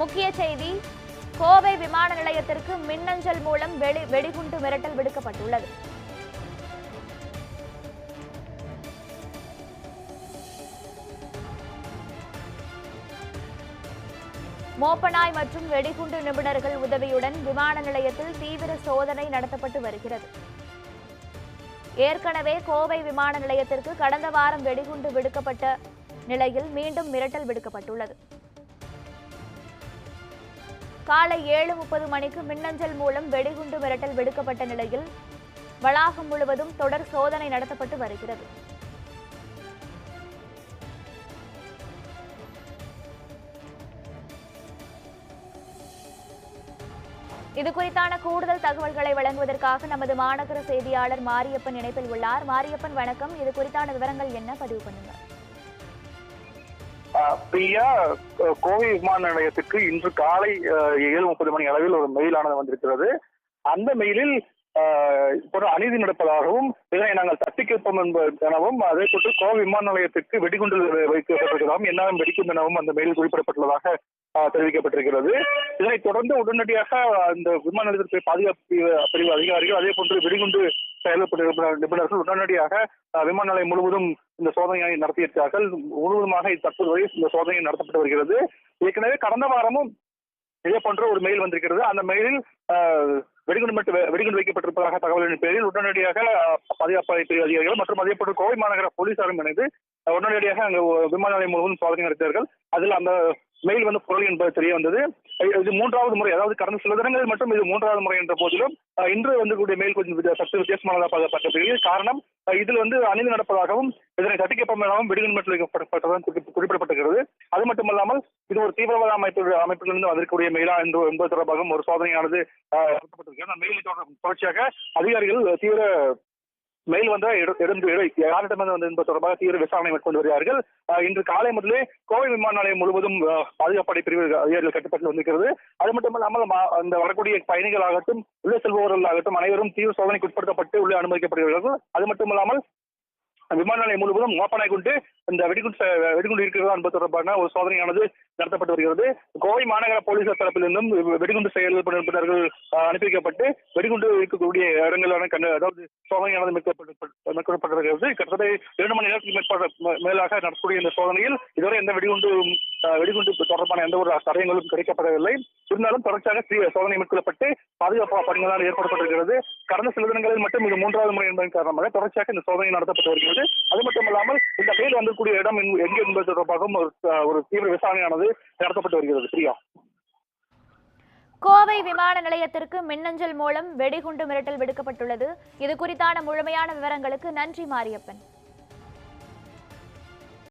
முக்கிய செய்தி கோவை விமான நிலையத்திற்கு மின்னஞ்சல் மூலம் வெடி வெடிகுண்டு மிரட்டல் விடுக்கப்பட்டுள்ளது. மோப்பனாய் மற்றும் வெடிகுண்டு நிபுணர்கள் உதவியுடன் விமான நிலையத்தில் தீவிர சோதனை நடத்தப்பட்டு வருகிறது. ஏற்கனவே கோவை விமான நிலையத்திற்கு கடந்த வாரம் வெடிகுண்டு விடுக்கப்பட்ட நிலையில் மீண்டும் மிரட்டல் விடுக்கப்பட்டுள்ளது. காலை ஏழு முப்பது மணிக்கு மின்னஞ்சல் மூலம் வெடிகுண்டு மிரட்டல் விடுக்கப்பட்ட நிலையில் வளாகம் முழுவதும் தொடர் சோதனை நடத்தப்பட்டு வருகிறது. இது குறித்தான கூடுதல் தகவல்களை வழங்குவதற்காக நமது மாநகர செய்தியாளர் மாரியப்பன் இணைப்பில் உள்ளார். மாரியப்பன் வணக்கம். இது குறித்தான விவரங்கள் என்ன? பதிவு பண்ணுங்க. பிரியா கோவை விமான நிலையத்துக்கு இன்று காலை ஏழு முப்பது மணி அளவில் ஒரு மெயிலானது வந்திருக்கிறது. அந்த மெயிலில் அநீதி நடப்பதாகவும் இதனை நாங்கள் தட்டி என்ப- எனவும் அதே போன்று கோவை விமான நிலையத்திற்கு வெடிகுண்டு வைக்கப்பட்டிருக்கிறதாகவும் என்ன வெடிக்கும் எனவும் அந்த மெயிலில் குறிப்பிடப்பட்டுள்ளதாக தெரிவிக்கப்பட்டிருக்கிறது. இதனைத் தொடர்ந்து உடனடியாக அந்த விமான நிலையத்திற்கு பாதுகாப்பு பிரிவு- அதிகாரிகள் அதே போன்று வெடிகுண்டு செயல்பட்டு நிபுணர்கள் உடனடியாக அஹ், விமான நிலையம் முழுவதும் இந்த சோதனையை நடத்தியிருக்கிறார்கள். முழுவதுமாக தற்போது வரை இந்த சோதனை நடத்தப்பட்டு வருகிறது. ஏற்கனவே கடந்த வாரமும் இதே போன்ற ஒரு மெயில் வந்திருக்கிறது. அந்த மெயிலில் வெடிகுண்டு மட்டும் வெடிகுண்டு வைக்கப்பட்டிருப்பதாக தகவலின் பேரில் உடனடியாக அஹ், பாதுகாப்பு பிரிவு அதிகாரிகள் மற்றும் அதே போன்று கோவை மாநகர போலீசாரும் இணைந்து உடனடியாக அங்கு விமான நிலையம் முழுவதும் சோதனை நடத்தினார்கள் அதில் அந்த மெயில் வந்து புரளி என்பது தெரிய வந்தது. இது- மூன்றாவது முறை அதாவது கடந்த சில தினங்களில் மட்டும் இது மூன்றாவது முறை என்ற போதிலும் இன்று வந்து கூடிய மெயில் கொஞ்சம் சற்று வித்தியாசமானதாக பார்க்கப்படுகிறது காரணம் இதில் வந்து அணிந்து நடப்பதாகவும் இதனை தட்டிக்கப்படும் எனவும் வெடிகுண்டு மட்டும் வைக்கப்பட்டதாக குறிப்பிடப்பட்டிருக்கிறது. அது மட்டுமல்லாமல் இது ஒரு தீவிரவாத அமைப்பு அமைப்பிலிருந்து வந்திருக்கக்கூடிய மெயிலா என்று என்பது தொடர்பாகவும் ஒரு சோதனையானது நடத்தப்பட்டிருக்கிறது தொடர்ச்சியாக அதிகாரிகள் தீவிர மெயில் வந்த இடம் யாரிடமிருந்து வந்து என்பது தொடர்பாக தீவிர விசாரணை மேற்கொண்டு வருகிறார்கள். இன்று காலை முதலே கோவை விமான நிலையம் முழுவதும் பாதுகாப்படை பிரிவு அதிகாரிகள் கட்டுப்பாட்டில் வந்திருக்கிறது. அது மட்டுமல்லாமல் அந்த வரக்கூடிய பயணிகள் ஆகட்டும் உள்ளே செல்பவர்கள் ஆகட்டும் அனைவரும் தீவிர சோதனைக்கு உட்படுத்தப்பட்டு உள்ளே அனுமதிக்கப்படுகிறார்கள். அது மட்டுமல்லாமல் விமான நிலையம் முழுவதும் ஓப்பனாய் கொண்டு இந்த வெடிகுண்டு வெடிகுண்டு இருக்கிறதா என்பது தொடர்பான ஒரு சோதனையானது நடத்தப்பட்டு வருகிறது. கோவை மாநகர போலீசார் தரப்பிலிருந்தும் வெடிகுண்டு வெடிகுண்டு நிபுணர்கள் அனுப்பி வைக்கப்பட்டு வெடிகுண்டு இருக்கக்கூடிய இடங்களான கண்டு அதாவது சோதனையானது மேற்கொள்ளப்பட்டு மேற்கொள்ளப்பட்டிருக்கிறது. கிட்டத்தட்ட இரண்டு மணி நேரத்துக்கு மேற்பட்ட மேலாக நடக்கக்கூடிய இந்த சோதனையில் இதுவரை எந்த வெடிகுண்டு வெடிகுண்டு தொடர்பான எந்த ஒரு தடயங்களும் கிடைக்கப்படவில்லை. இருந்தாலும் தொடர்ச்சியாக சோதனை மேற்கொள்ளப்பட்டு பாதுகாப்பு பணிகளால் ஏற்படுத்தப்பட்டிருக்கிறது. கடந்த சில தினங்களில் மட்டும் இது மூன்றாவது முறை என்பதன் காரணமாக தொடர்ச்சியாக இந்த சோதனை நடத்தப்பட்டு வருகிறது. அது மட்டுமல்லாமல் இந்த கையில் வந்திருக்கூடிய இடம் எங்கு- எங்கே என்பது தொடர்பாகவும் ஒரு ஒரு தீவிர விசாரணையானது நடத்தப்பட்டு வருகிறது. பிரியா. கோவை விமான நிலையத்திற்கு மின்னஞ்சல் மூலம் வெடிகுண்டு மிரட்டல் விடுக்கப்பட்டுள்ளது. இது குறித்தான முழுமையான விவரங்களுக்கு நன்றி மாரியப்பன்.